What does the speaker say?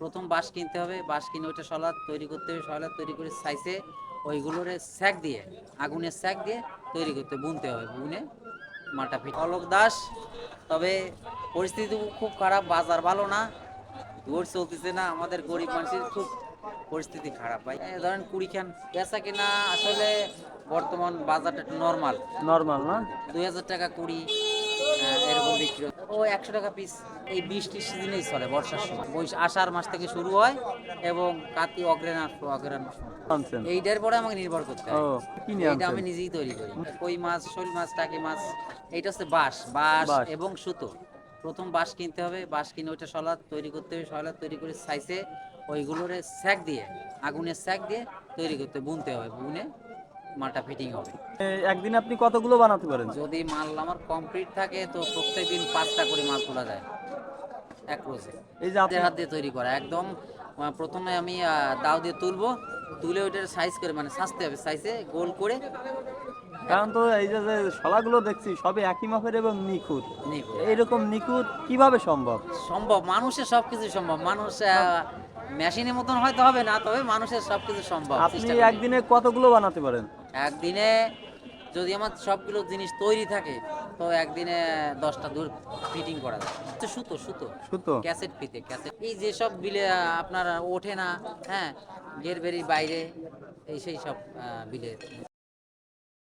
প্রথম বাঁশ কিনতে হবে বাঁশ কিনে ওইটা সলাদ তৈরি করতে হবে সলাদ তৈরি করে সাইজে ওইগুলোরে স্যাক দিয়ে আগুনের স্যাক দিয়ে তৈরি করতে বুনতে হবে বুনে মাটা ফিট। অলোক দাস তবে পরিস্থিতি খুব খারাপ বাজার ভালো না দৌড় চলতেছে না আমাদের গরিব মানুষের খুব পরিস্থিতি খারাপ ভাই। ধরেন কুড়ি খান বেচা কিনা আসলে বর্তমান বাজারটা একটু নর্মাল নর্মাল না? দুই হাজার টাকা কুড়ি এরকম বিক্রি ও একশো টাকা পিস এই বৃষ্টির সিজনেই চলে বর্ষার সময়। বৈশ আষাঢ় মাস থেকে শুরু হয় এবং কাতি অগ্রেণ আসব অগ্রেণ এইটার পরে আমাকে নির্ভর করতে হয়। এইটা আমি নিজেই তৈরি করি। কই মাছ শোল মাছ টাকি মাছ এইটা হচ্ছে বাঁশ। বাঁশ বাঁশ। এবং সুতো। প্রথম বাঁশ কিনতে হবে। বাঁশ কিনে ওইটা সলাদ তৈরি করতে হবে। সলাদ তৈরি করে সাইজে ওইগুলোরে স্যাক দিয়ে আগুনের স্যাক দিয়ে তৈরি করতে বুনতে হবে বুনে মালটা ফিটিং হবে। একদিনে আপনি কতগুলো বানাতে পারেন? যদি মাল আমার কমপ্লিট থাকে তো প্রত্যেকদিন পাঁচটা করে মাল তোলা যায় এক রোজে। এই যে আপনি হাতের হাত দিয়ে তৈরি করা। একদম প্রথমে আমি দাও দিয়ে তুলবো। তুলে ওইটার সাইজ করে মানে সাজতে হবে সাইজে গোল করে। কারণ তো এই যে শলাগুলো দেখছি সবই একই মাপের এবং নিখুঁত। নিখুঁত। এইরকম নিখুঁত কীভাবে সম্ভব? সম্ভব মানুষের সব সবকিছু সম্ভব। মানুষ মেশিনের মতন হয়তো হবে না তবে মানুষের সবকিছু সম্ভব। আপনি একদিনে কতগুলো বানাতে পারেন? একদিনে যদি আমার সবগুলো জিনিস তৈরি থাকে তো একদিনে দশটা দূর ফিটিং করা যায়। সুতো সুতো। সুতো? ক্যাসেট ফিতে ক্যাসেট এই যেসব বিলে আপনার ওঠে না হ্যাঁ গের বেরির বাইরে এই সেই সব বিলে।